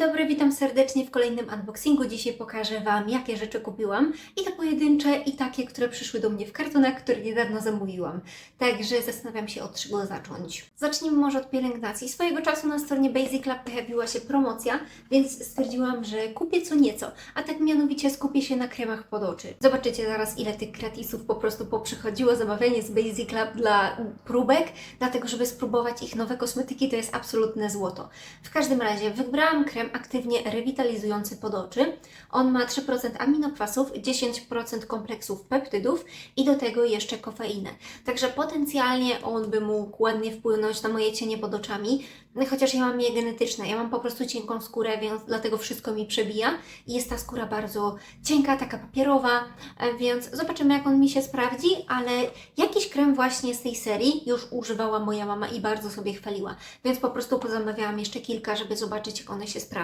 dobry, witam serdecznie w kolejnym unboxingu. Dzisiaj pokażę Wam, jakie rzeczy kupiłam. I to pojedyncze, i takie, które przyszły do mnie w kartonach, które niedawno zamówiłam. Także zastanawiam się, od czego zacząć. Zacznijmy może od pielęgnacji. Swojego czasu na stronie Basic Lab pojawiła się promocja, więc stwierdziłam, że kupię co nieco. A tak mianowicie skupię się na kremach pod oczy. Zobaczycie zaraz, ile tych gratisów po prostu poprzychodziło. Zamawianie z Basic Lab dla próbek, dlatego żeby spróbować ich nowe kosmetyki, to jest absolutne złoto. W każdym razie wybrałam krem aktywnie rewitalizujący pod oczy. On ma 3% aminokwasów, 10% kompleksów peptydów i do tego jeszcze kofeinę. Także potencjalnie on by mógł ładnie wpłynąć na moje cienie pod oczami, chociaż ja mam je genetyczne. Ja mam po prostu cienką skórę, więc dlatego wszystko mi przebija i jest ta skóra bardzo cienka, taka papierowa, e, więc zobaczymy jak on mi się sprawdzi, ale jakiś krem właśnie z tej serii już używała moja mama i bardzo sobie chwaliła, więc po prostu pozamawiałam jeszcze kilka, żeby zobaczyć jak one się sprawdzą.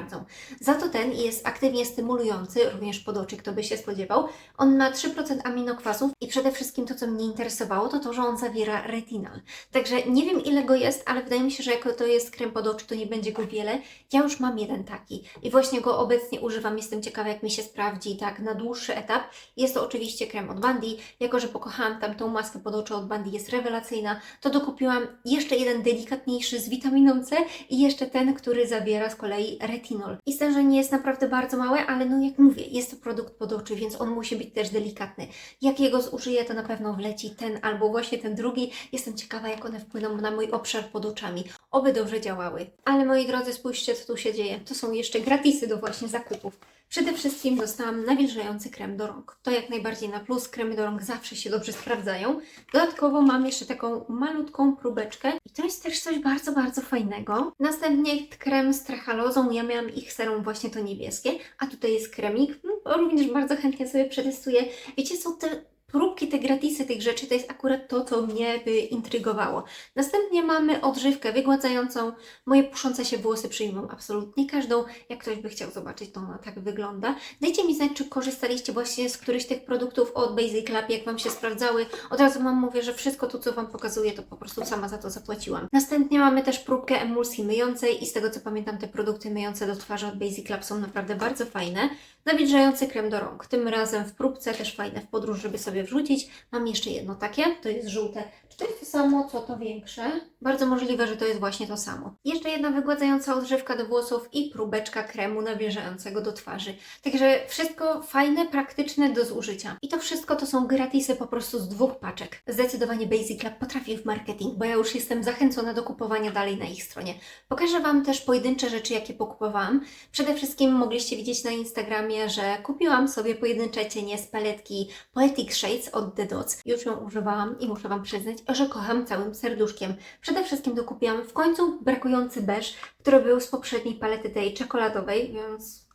Za to ten jest aktywnie stymulujący, również pod oczy, kto by się spodziewał. On ma 3% aminokwasów i przede wszystkim to, co mnie interesowało, to to, że on zawiera retinol. Także nie wiem ile go jest, ale wydaje mi się, że jako to jest krem pod oczy, to nie będzie go wiele. Ja już mam jeden taki i właśnie go obecnie używam. Jestem ciekawa, jak mi się sprawdzi tak na dłuższy etap. Jest to oczywiście krem od Bandy. Jako, że pokochałam tam tą maskę pod oczy od Bandy, jest rewelacyjna, to dokupiłam jeszcze jeden delikatniejszy z witaminą C i jeszcze ten, który zawiera z kolei retinol. I stężenie jest naprawdę bardzo małe, ale no jak mówię, jest to produkt pod oczy, więc on musi być też delikatny. Jak jego zużyję, to na pewno wleci ten albo właśnie ten drugi. Jestem ciekawa, jak one wpłyną na mój obszar pod oczami. Oby dobrze działały. Ale moi drodzy, spójrzcie, co tu się dzieje. To są jeszcze gratisy do właśnie zakupów. Przede wszystkim dostałam nawilżający krem do rąk. To jak najbardziej na plus. Kremy do rąk zawsze się dobrze sprawdzają. Dodatkowo mam jeszcze taką malutką próbeczkę. I to jest też coś bardzo, bardzo fajnego. Następnie krem z trachalozą. Ja miałam ich serum właśnie to niebieskie. A tutaj jest kremik. No, również bardzo chętnie sobie przetestuję. Wiecie co, te próbki, te gratisy tych rzeczy to jest akurat to, co mnie by intrygowało. Następnie mamy odżywkę wygładzającą. Moje puszące się włosy przyjmą absolutnie każdą. Jak ktoś by chciał zobaczyć, to ona tak wygląda. Dajcie mi znać, czy korzystaliście właśnie z którychś tych produktów od Basic Lab, jak Wam się sprawdzały. Od razu Wam mówię, że wszystko to, co Wam pokazuję, to po prostu sama za to zapłaciłam. Następnie mamy też próbkę emulsji myjącej i z tego, co pamiętam, te produkty myjące do twarzy od Basic Lab są naprawdę bardzo fajne. Nawilżający krem do rąk. Tym razem w próbce też fajne w podróż, żeby sobie wrzucić. Mam jeszcze jedno takie, to jest żółte. Czy to jest to samo, co to większe? Bardzo możliwe, że to jest właśnie to samo. Jeszcze jedna wygładzająca odżywka do włosów i próbeczka kremu nawilżającego do twarzy. Także wszystko fajne, praktyczne do zużycia. I to wszystko to są gratisy po prostu z dwóch paczek. Zdecydowanie Basic Lab potrafi w marketing, bo ja już jestem zachęcona do kupowania dalej na ich stronie. Pokażę Wam też pojedyncze rzeczy, jakie pokupowałam. Przede wszystkim mogliście widzieć na Instagramie, że kupiłam sobie pojedyncze cienie z paletki Poetic Shades od The Dots. Już ją używałam i muszę Wam przyznać, że kocham całym serduszkiem. Przede wszystkim dokupiłam w końcu brakujący beż, który był z poprzedniej palety tej czekoladowej, więc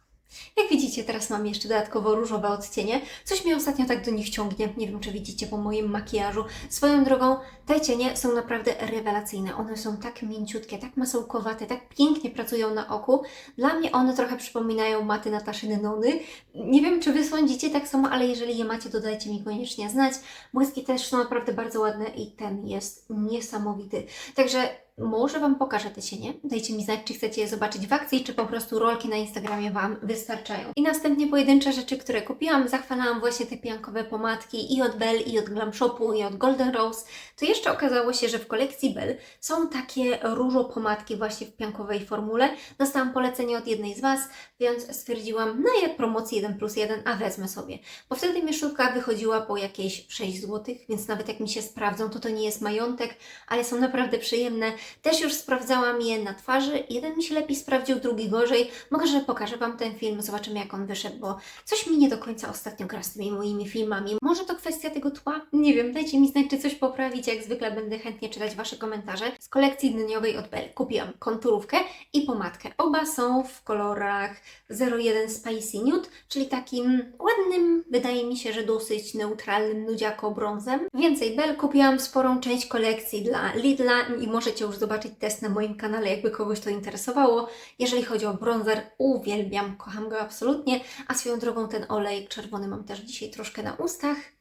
jak widzicie, teraz mam jeszcze dodatkowo różowe odcienie. Coś mnie ostatnio tak do nich ciągnie. Nie wiem, czy widzicie po moim makijażu. Swoją drogą, te cienie są naprawdę rewelacyjne. One są tak mięciutkie, tak masełkowate, tak pięknie pracują na oku. Dla mnie one trochę przypominają maty Nataszyny Nony. Nie wiem, czy Wy sądzicie tak samo, ale jeżeli je macie, to dajcie mi koniecznie znać. Błyski też są naprawdę bardzo ładne i ten jest niesamowity. Także może Wam pokażę te cienie. Dajcie mi znać, czy chcecie je zobaczyć w akcji, czy po prostu rolki na Instagramie Wam wystarczają. I następnie pojedyncze rzeczy, które kupiłam. Zachwalałam właśnie te piankowe pomadki i od Bell, i od Glam Shopu, i od Golden Rose. To jeszcze okazało się, że w kolekcji Bell są takie różo pomadki właśnie w piankowej formule. Dostałam polecenie od jednej z Was, więc stwierdziłam, na je promocji 1 plus 1, a wezmę sobie. Bo wtedy mi sztuka wychodziła po jakieś 6 zł, więc nawet jak mi się sprawdzą, to to nie jest majątek, ale są naprawdę przyjemne. Też już sprawdzałam je na twarzy. Jeden mi się lepiej sprawdził, drugi gorzej. Może pokażę Wam ten film, zobaczymy jak on wyszedł, bo coś mi nie do końca ostatnio gra z tymi moimi filmami. Może to kwestia tego tła? Nie wiem, dajcie mi znać, czy coś poprawić. Jak zwykle będę chętnie czytać Wasze komentarze. Z kolekcji dniowej od Bell kupiłam konturówkę i pomadkę. Oba są w kolorach 01 Spicy Nude, czyli takim ładnym, wydaje mi się, że dosyć neutralnym nudziako brązem. Więcej Bell kupiłam sporą część kolekcji dla Lidla i możecie już zobaczyć test na moim kanale, jakby kogoś to interesowało. Jeżeli chodzi o bronzer, uwielbiam, kocham go absolutnie, a swoją drogą ten olej czerwony mam też dzisiaj troszkę na ustach.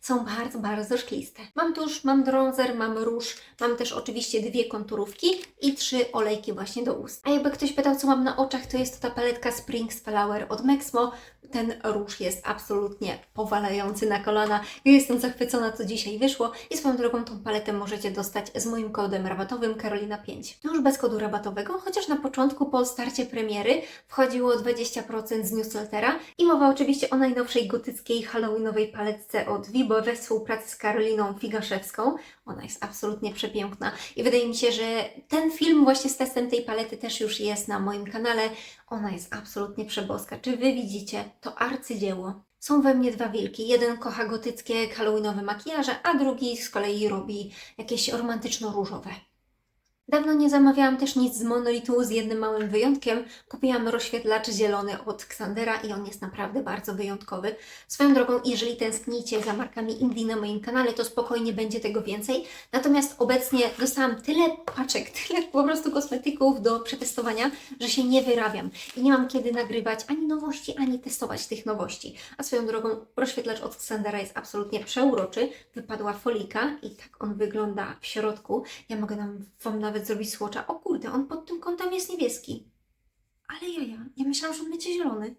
Są bardzo, bardzo szkliste. Mam tusz, mam bronzer, mam róż, mam też oczywiście dwie konturówki i trzy olejki właśnie do ust. A jakby ktoś pytał, co mam na oczach, to jest to ta paletka Spring Flower od Mexmo. Ten róż jest absolutnie powalający na kolana. Ja jestem zachwycona, co dzisiaj wyszło i swoją drogą tą paletę możecie dostać z moim kodem rabatowym Karolina5. Już bez kodu rabatowego, chociaż na początku po starcie premiery wchodziło 20% z newslettera i mowa oczywiście o najnowszej gotyckiej halloweenowej paletce od Vibo we współpracy z Karoliną Figaszewską. Ona jest absolutnie przepiękna i wydaje mi się, że ten film właśnie z testem tej palety też już jest na moim kanale. Ona jest absolutnie przeboska. Czy Wy widzicie to arcydzieło? Są we mnie dwa wilki. Jeden kocha gotyckie halloweenowe makijaże, a drugi z kolei robi jakieś romantyczno-różowe. Dawno nie zamawiałam też nic z monolitu, z jednym małym wyjątkiem. Kupiłam rozświetlacz zielony od Xandera i on jest naprawdę bardzo wyjątkowy. Swoją drogą, jeżeli tęsknicie za markami indie na moim kanale, to spokojnie będzie tego więcej. Natomiast obecnie dostałam tyle paczek, tyle po prostu kosmetyków do przetestowania, że się nie wyrabiam. I nie mam kiedy nagrywać ani nowości, ani testować tych nowości. A swoją drogą, rozświetlacz od Xandera jest absolutnie przeuroczy. Wypadła folika i tak on wygląda w środku. Ja mogę nam, Wam nawet zrobić słocza. O kurde, on pod tym kątem jest niebieski. Ale ja, ja, ja myślałam, że on będzie zielony.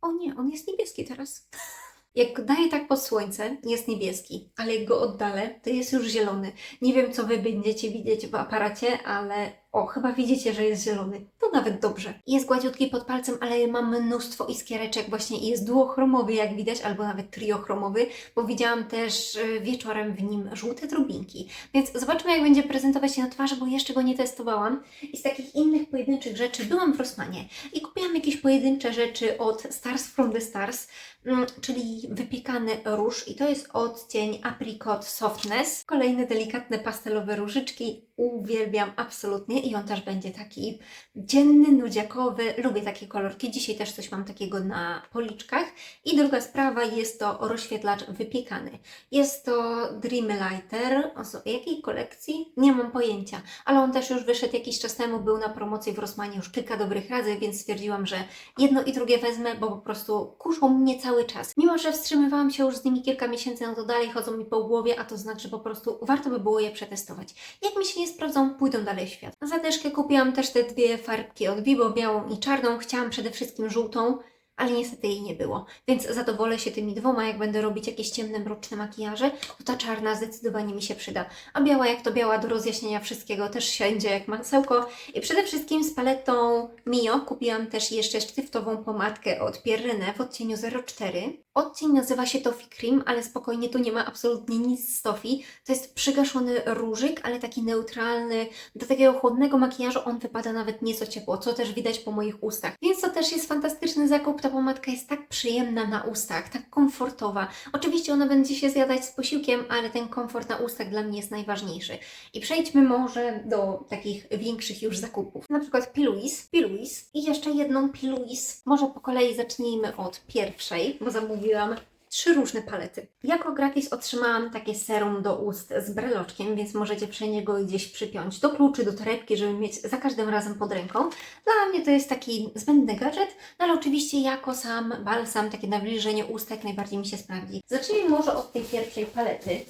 O nie, on jest niebieski teraz. Jak go daję tak pod słońce, jest niebieski, ale jak go oddalę, to jest już zielony. Nie wiem, co Wy będziecie widzieć w aparacie, ale o, chyba widzicie, że jest zielony. Nawet dobrze. Jest gładziutki pod palcem, ale mam mnóstwo iskiereczek właśnie i jest duochromowy, jak widać, albo nawet triochromowy, bo widziałam też y, wieczorem w nim żółte drobinki. Więc zobaczmy, jak będzie prezentować się na twarzy, bo jeszcze go nie testowałam. I z takich innych pojedynczych rzeczy byłam w Rossmanie i kupiłam jakieś pojedyncze rzeczy od Stars from the Stars, mm, czyli wypiekany róż i to jest odcień Apricot Softness. Kolejne delikatne pastelowe różyczki. Uwielbiam absolutnie i on też będzie taki dzienny, nudziakowy. Lubię takie kolorki. Dzisiaj też coś mam takiego na policzkach. I druga sprawa jest to rozświetlacz wypiekany. Jest to Dreamlighter. O so- jakiej kolekcji? Nie mam pojęcia, ale on też już wyszedł jakiś czas temu, był na promocji w Rosmanie już kilka dobrych razy, więc stwierdziłam, że jedno i drugie wezmę, bo po prostu kuszą mnie cały czas. Mimo, że wstrzymywałam się już z nimi kilka miesięcy, no to dalej chodzą mi po głowie, a to znaczy po prostu warto by było je przetestować. Jak mi się nie sprawdzą, pójdą dalej w świat. Na zadyszkę kupiłam też te dwie farbki od Bibo, białą i czarną. Chciałam przede wszystkim żółtą, ale niestety jej nie było. Więc zadowolę się tymi dwoma, jak będę robić jakieś ciemne, mroczne makijaże, to ta czarna zdecydowanie mi się przyda. A biała jak to biała do rozjaśnienia wszystkiego też siędzie jak masełko. I przede wszystkim z paletą Mio kupiłam też jeszcze sztyftową pomadkę od Pierre René w odcieniu 04. Odcień nazywa się Toffee Cream, ale spokojnie, tu nie ma absolutnie nic z toffee. To jest przygaszony różyk, ale taki neutralny. Do takiego chłodnego makijażu on wypada nawet nieco ciepło, co też widać po moich ustach. Więc to też jest fantastyczny zakup. Ta pomadka jest tak przyjemna na ustach, tak komfortowa. Oczywiście ona będzie się zjadać z posiłkiem, ale ten komfort na ustach dla mnie jest najważniejszy. I przejdźmy może do takich większych już zakupów. Na przykład Piluis, Piluis i jeszcze jedną Piluis. Może po kolei zacznijmy od pierwszej, bo zamówiłam trzy różne palety. Jako gratis otrzymałam takie serum do ust z breloczkiem, więc możecie przy niego gdzieś przypiąć do kluczy, do torebki, żeby mieć za każdym razem pod ręką. Dla mnie to jest taki zbędny gadżet, no ale oczywiście jako sam balsam, takie nawilżenie ustek najbardziej mi się sprawdzi. Zacznijmy może od tej pierwszej palety.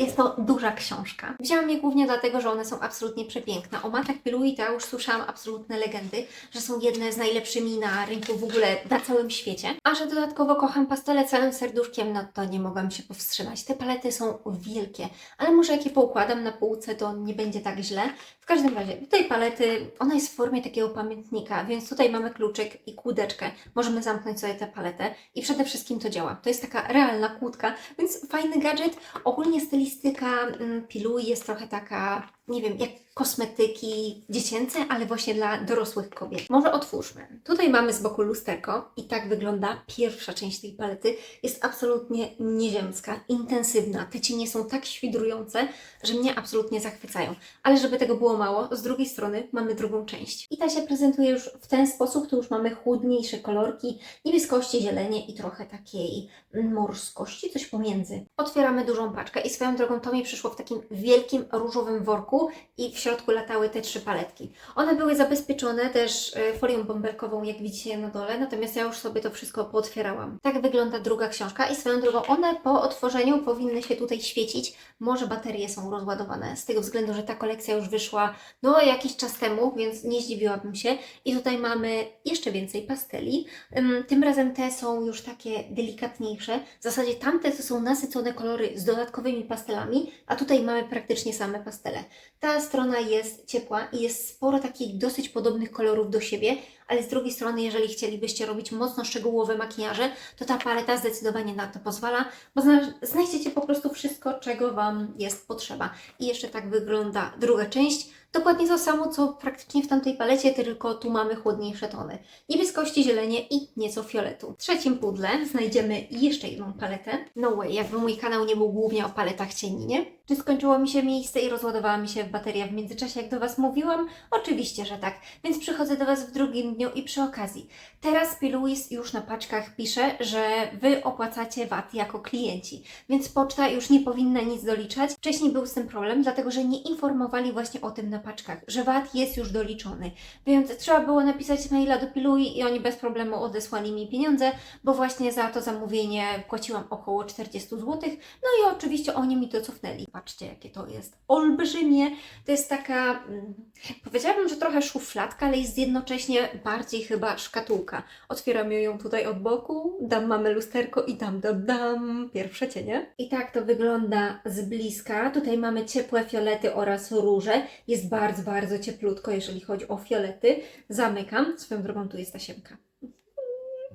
Jest to duża książka. Wzięłam je głównie dlatego, że one są absolutnie przepiękne. O matach Pilui to ja już słyszałam absolutne legendy, że są jedne z najlepszymi na rynku w ogóle na całym świecie. A że dodatkowo kocham pastele całym serduszkiem, no to nie mogłam się powstrzymać. Te palety są wielkie, ale może jak je poukładam na półce, to nie będzie tak źle. W każdym razie, do tej palety, ona jest w formie takiego pamiętnika, więc tutaj mamy kluczyk i kłódeczkę. Możemy zamknąć sobie tę paletę i przede wszystkim to działa. To jest taka realna kłódka, więc fajny gadżet. Ogólnie stylistyka mm, Pilui jest trochę taka, nie wiem, jak kosmetyki dziecięce, ale właśnie dla dorosłych kobiet. Może otwórzmy. Tutaj mamy z boku lusterko i tak wygląda pierwsza część tej palety. Jest absolutnie nieziemska, intensywna. Te cienie są tak świdrujące, że mnie absolutnie zachwycają. Ale żeby tego było mało, z drugiej strony mamy drugą część. I ta się prezentuje już w ten sposób. Tu już mamy chłodniejsze kolorki, niebieskości, zielenie i trochę takiej morskości, coś pomiędzy. Otwieramy dużą paczkę i swoją drogą to mi przyszło w takim wielkim różowym worku i w środku latały te trzy paletki. One były zabezpieczone też e, folią bąbelkową, jak widzicie na dole, natomiast ja już sobie to wszystko pootwierałam. Tak wygląda druga książka i swoją drogą one po otworzeniu powinny się tutaj świecić. Może baterie są rozładowane, z tego względu, że ta kolekcja już wyszła no jakiś czas temu, więc nie zdziwiłabym się. I tutaj mamy jeszcze więcej pasteli. Ym, Tym razem te są już takie delikatniejsze. W zasadzie tamte to są nasycone kolory z dodatkowymi pastelami, a tutaj mamy praktycznie same pastele. Ta strona jest ciepła i jest sporo takich dosyć podobnych kolorów do siebie, ale z drugiej strony, jeżeli chcielibyście robić mocno szczegółowe makijaże, to ta paleta zdecydowanie na to pozwala, bo zna- znajdziecie po prostu wszystko, czego Wam jest potrzeba. I jeszcze tak wygląda druga część. Dokładnie to samo, co praktycznie w tamtej palecie, tylko tu mamy chłodniejsze tony. Niebieskości, zielenie i nieco fioletu. W trzecim pudle znajdziemy jeszcze jedną paletę. No way, jakby mój kanał nie był głównie o paletach cieni, nie? Czy skończyło mi się miejsce i rozładowała mi się bateria w międzyczasie, jak do Was mówiłam? Oczywiście, że tak. Więc przychodzę do Was w drugim dniu i przy okazji. Teraz Piluis już na paczkach pisze, że Wy opłacacie VAT jako klienci, więc poczta już nie powinna nic doliczać. Wcześniej był z tym problem, dlatego że nie informowali właśnie o tym na paczkach, że VAT jest już doliczony. Więc trzeba było napisać maila do Pilui i oni bez problemu odesłali mi pieniądze, bo właśnie za to zamówienie płaciłam około 40 zł. No i oczywiście oni mi to cofnęli. Patrzcie, jakie to jest olbrzymie. To jest taka, mm, powiedziałabym, że trochę szufladka, ale jest jednocześnie bardziej chyba szkatułka. Otwieramy ją tutaj od boku, dam mamy lusterko i dam, dam, dam pierwsze cienie. I tak to wygląda z bliska. Tutaj mamy ciepłe fiolety oraz róże. Jest bardzo, bardzo cieplutko, jeżeli chodzi o fiolety. Zamykam. Swoją drogą tu jest tasiemka.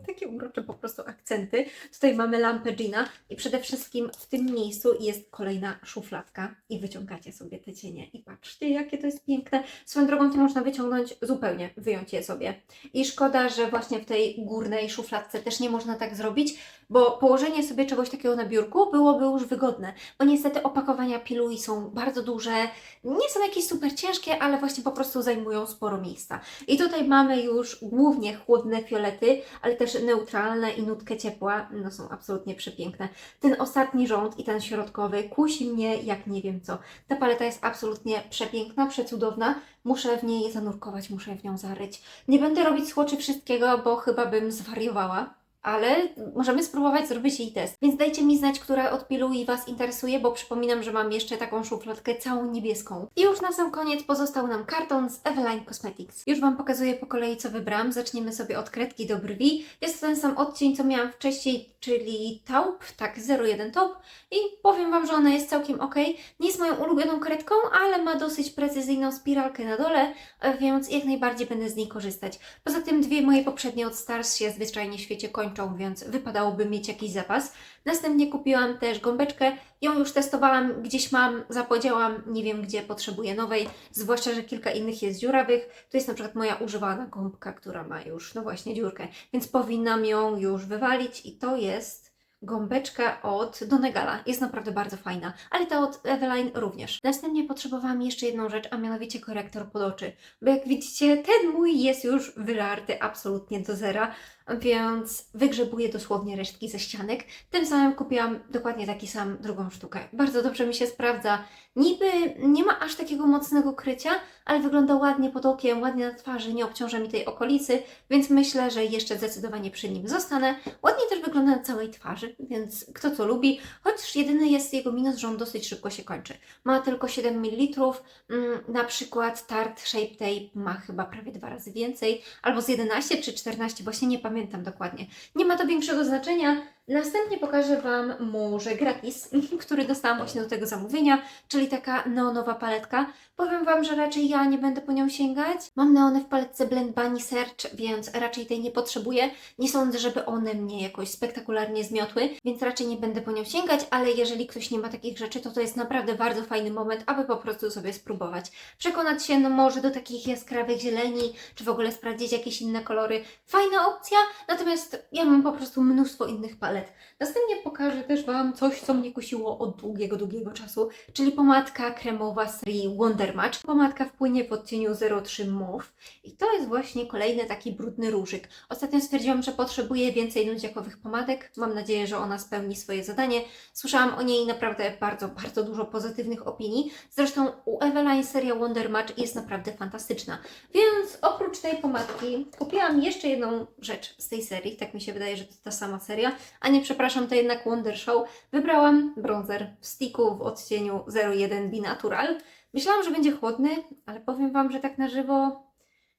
Takie urocze po prostu akcenty. Tutaj mamy lampę Gina i przede wszystkim w tym miejscu jest kolejna szufladka i wyciągacie sobie te cienie i patrzcie jakie to jest piękne. Swoją drogą to można wyciągnąć zupełnie, wyjąć je sobie. I szkoda, że właśnie w tej górnej szufladce też nie można tak zrobić, bo położenie sobie czegoś takiego na biurku byłoby już wygodne, bo niestety opakowania pilui są bardzo duże, nie są jakieś super ciężkie, ale właśnie po prostu zajmują sporo miejsca. I tutaj mamy już głównie chłodne fiolety, ale też neutralne i nutkę ciepła, no są absolutnie przepiękne. Ten ostatni rząd i ten środkowy kusi mnie jak nie wiem co. Ta paleta jest absolutnie przepiękna, przecudowna. Muszę w niej zanurkować, muszę w nią zaryć. Nie będę robić słoczy wszystkiego, bo chyba bym zwariowała. Ale możemy spróbować zrobić jej test. Więc dajcie mi znać, która od Pilui Was interesuje, bo przypominam, że mam jeszcze taką szufladkę całą niebieską. I już na sam koniec pozostał nam karton z Eveline Cosmetics. Już Wam pokazuję po kolei, co wybrałam. Zaczniemy sobie od kredki do brwi. Jest to ten sam odcień, co miałam wcześniej, czyli taupe, tak, 01 taupe. I powiem Wam, że ona jest całkiem ok. Nie jest moją ulubioną kredką, ale ma dosyć precyzyjną spiralkę na dole, więc jak najbardziej będę z niej korzystać. Poza tym dwie moje poprzednie od Stars się zwyczajnie w świecie kończą, więc wypadałoby mieć jakiś zapas. Następnie kupiłam też gąbeczkę. Ją już testowałam, gdzieś mam, zapodziałam, nie wiem gdzie, potrzebuję nowej, zwłaszcza, że kilka innych jest dziurawych. Tu jest na przykład moja używana gąbka, która ma już, no właśnie, dziurkę, więc powinnam ją już wywalić i to jest gąbeczka od Donegala. Jest naprawdę bardzo fajna, ale ta od Eveline również. Następnie potrzebowałam jeszcze jedną rzecz, a mianowicie korektor pod oczy, bo jak widzicie, ten mój jest już wyżarty absolutnie do zera, więc wygrzebuję dosłownie resztki ze ścianek. Tym samym kupiłam dokładnie taki sam drugą sztukę. Bardzo dobrze mi się sprawdza. Niby nie ma aż takiego mocnego krycia, ale wygląda ładnie pod okiem, ładnie na twarzy, nie obciąża mi tej okolicy, więc myślę, że jeszcze zdecydowanie przy nim zostanę. Ładnie też wygląda na całej twarzy, więc kto co lubi, chociaż jedyny jest jego minus, że on dosyć szybko się kończy. Ma tylko 7 ml, mm, na przykład Tarte Shape Tape ma chyba prawie dwa razy więcej, albo z 11 czy 14, właśnie nie pamiętam dokładnie. Nie ma to większego znaczenia. Następnie pokażę Wam może gratis, który dostałam właśnie do tego zamówienia, czyli taka neonowa paletka. Powiem Wam, że raczej ja nie będę po nią sięgać. Mam neony w paletce Blend Bunny Search, więc raczej tej nie potrzebuję. Nie sądzę, żeby one mnie jakoś spektakularnie zmiotły, więc raczej nie będę po nią sięgać, ale jeżeli ktoś nie ma takich rzeczy, to to jest naprawdę bardzo fajny moment, aby po prostu sobie spróbować. Przekonać się, no może do takich jaskrawych zieleni, czy w ogóle sprawdzić jakieś inne kolory. Fajna opcja, natomiast ja mam po prostu mnóstwo innych palet palet. Następnie pokażę też Wam coś, co mnie kusiło od długiego, długiego czasu, czyli pomadka kremowa serii Wonder Match. Pomadka wpłynie w odcieniu 03 Mauve i to jest właśnie kolejny taki brudny różyk. Ostatnio stwierdziłam, że potrzebuję więcej nudziakowych pomadek. Mam nadzieję, że ona spełni swoje zadanie. Słyszałam o niej naprawdę bardzo, bardzo dużo pozytywnych opinii. Zresztą u Eveline seria Wonder Match jest naprawdę fantastyczna. Więc oprócz tej pomadki kupiłam jeszcze jedną rzecz z tej serii. Tak mi się wydaje, że to ta sama seria. A nie, przepraszam, to jednak Wonder Show. Wybrałam bronzer w sticku w odcieniu 01 Binatural. Myślałam, że będzie chłodny, ale powiem Wam, że tak na żywo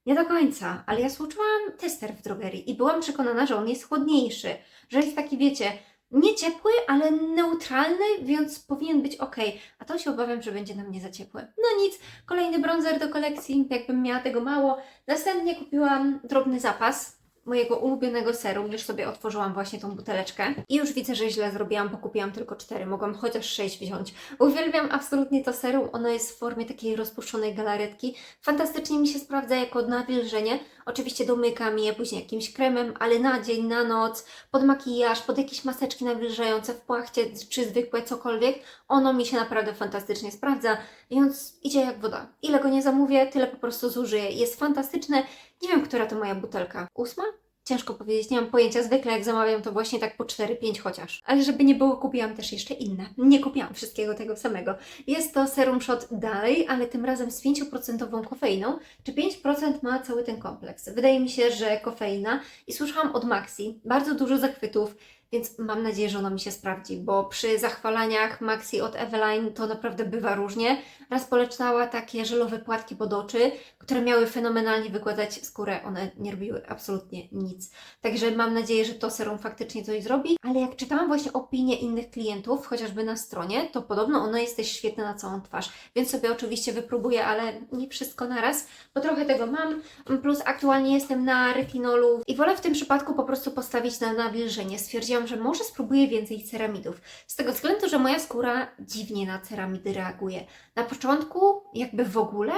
nie do końca. Ale ja słuchałam tester w drogerii i byłam przekonana, że on jest chłodniejszy. Że jest taki, wiecie, nie ciepły, ale neutralny, więc powinien być ok. A to się obawiam, że będzie na mnie za ciepły. No nic, kolejny bronzer do kolekcji, jakbym miała tego mało. Następnie kupiłam drobny zapas mojego ulubionego serum. Już sobie otworzyłam właśnie tą buteleczkę. I już widzę, że źle zrobiłam, bo kupiłam tylko cztery. Mogłam chociaż sześć wziąć. Uwielbiam absolutnie to serum. Ono jest w formie takiej rozpuszczonej galaretki. Fantastycznie mi się sprawdza jako nawilżenie. Oczywiście domykam je później jakimś kremem, ale na dzień, na noc, pod makijaż, pod jakieś maseczki nawilżające w płachcie, czy zwykłe, cokolwiek. Ono mi się naprawdę fantastycznie sprawdza, więc idzie jak woda. Ile go nie zamówię, tyle po prostu zużyję. Jest fantastyczne. Nie wiem, która to moja butelka. Ósma? Ciężko powiedzieć, nie mam pojęcia. Zwykle jak zamawiam, to właśnie tak po 4-5 chociaż. Ale żeby nie było, kupiłam też jeszcze inne. Nie kupiłam wszystkiego tego samego. Jest to serum shot dalej, ale tym razem z 5% kofeiną. Czy 5% ma cały ten kompleks? Wydaje mi się, że kofeina. I słyszałam od Maxi bardzo dużo zachwytów, więc mam nadzieję, że ono mi się sprawdzi, bo przy zachwalaniach Maxi od Eveline to naprawdę bywa różnie. Raz polecała takie żelowe płatki pod oczy, które miały fenomenalnie wykładać skórę. One nie robiły absolutnie nic. Także mam nadzieję, że to serum faktycznie coś zrobi. Ale jak czytałam właśnie opinie innych klientów, chociażby na stronie, to podobno ono jest też świetne na całą twarz. Więc sobie oczywiście wypróbuję, ale nie wszystko naraz, bo trochę tego mam. Plus aktualnie jestem na retinolu i wolę w tym przypadku po prostu postawić na nawilżenie. Stwierdziłam, że może spróbuję więcej ceramidów. Z tego względu, że moja skóra dziwnie na ceramidy reaguje. Na początku jakby w ogóle,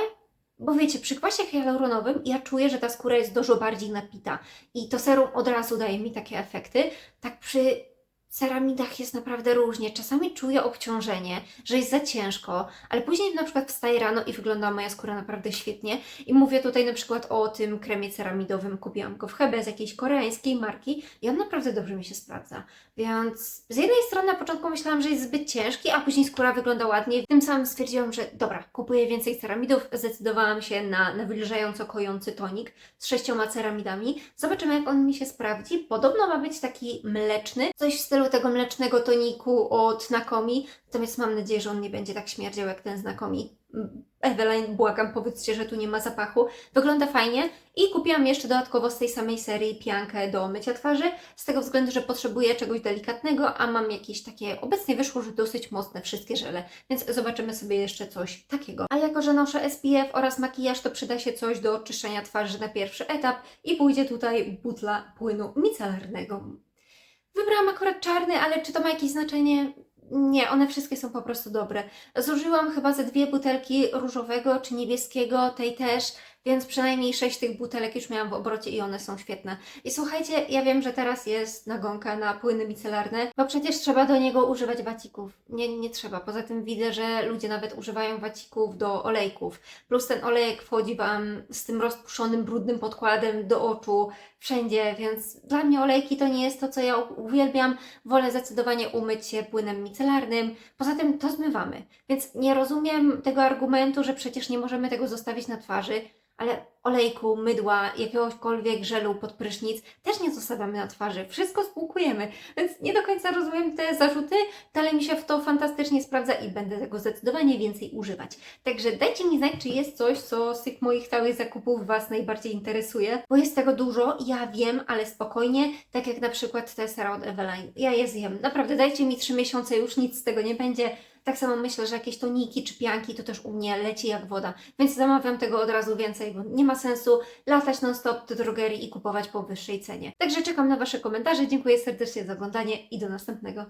bo wiecie, przy kwasie hialuronowym ja czuję, że ta skóra jest dużo bardziej napita i to serum od razu daje mi takie efekty. Tak przy ceramidach jest naprawdę różnie. Czasami czuję obciążenie, że jest za ciężko, ale później na przykład wstaję rano i wygląda moja skóra naprawdę świetnie. I mówię tutaj na przykład o tym kremie ceramidowym. Kupiłam go w Hebe z jakiejś koreańskiej marki i on naprawdę dobrze mi się sprawdza. Więc z jednej strony na początku myślałam, że jest zbyt ciężki, a później skóra wygląda ładnie. Tym samym stwierdziłam, że dobra, kupuję więcej ceramidów. Zdecydowałam się na nawilżająco kojący tonik z sześcioma ceramidami. Zobaczymy, jak on mi się sprawdzi. Podobno ma być taki mleczny, coś w stylu tego mlecznego toniku od Nakomi. Natomiast mam nadzieję, że on nie będzie tak śmierdział jak ten z Nakomi. Eveline, błagam, powiedzcie, że tu nie ma zapachu. Wygląda fajnie i kupiłam jeszcze dodatkowo z tej samej serii piankę do mycia twarzy, z tego względu, że potrzebuję czegoś delikatnego, a mam jakieś takie, obecnie wyszło, że dosyć mocne wszystkie żele, więc zobaczymy sobie jeszcze coś takiego. A jako, że noszę SPF oraz makijaż, to przyda się coś do oczyszczenia twarzy na pierwszy etap i pójdzie tutaj butla płynu micelarnego. Wybrałam akurat czarny, ale czy to ma jakieś znaczenie? Nie, one wszystkie są po prostu dobre. Zużyłam chyba ze dwie butelki różowego czy niebieskiego, tej też, więc przynajmniej sześć tych butelek już miałam w obrocie i one są świetne. I słuchajcie, ja wiem, że teraz jest nagonka na płyny micelarne, bo przecież trzeba do niego używać wacików. Nie, nie trzeba. Poza tym widzę, że ludzie nawet używają wacików do olejków. Plus ten olejek wchodzi Wam z tym rozpuszonym, brudnym podkładem do oczu, wszędzie, więc dla mnie olejki to nie jest to, co ja uwielbiam. Wolę zdecydowanie umyć się płynem micelarnym. Poza tym to zmywamy. Więc nie rozumiem tego argumentu, że przecież nie możemy tego zostawić na twarzy, ale olejku, mydła, jakiegośkolwiek żelu pod prysznic też nie zostawiamy na twarzy. Wszystko spłukujemy, więc nie do końca rozumiem te zarzuty. Dalej mi się w to fantastycznie sprawdza i będę tego zdecydowanie więcej używać. Także dajcie mi znać, czy jest coś, co z tych moich całych zakupów Was najbardziej interesuje, bo jest tego dużo, ja wiem, ale spokojnie, tak jak na przykład te sera od Eveline. Ja je zjem. Naprawdę, dajcie mi 3 miesiące, już nic z tego nie będzie. Tak samo myślę, że jakieś toniki czy pianki to też u mnie leci jak woda, więc zamawiam tego od razu więcej, bo nie ma sensu latać non-stop do drogerii i kupować po wyższej cenie. Także czekam na Wasze komentarze, dziękuję serdecznie za oglądanie i do następnego.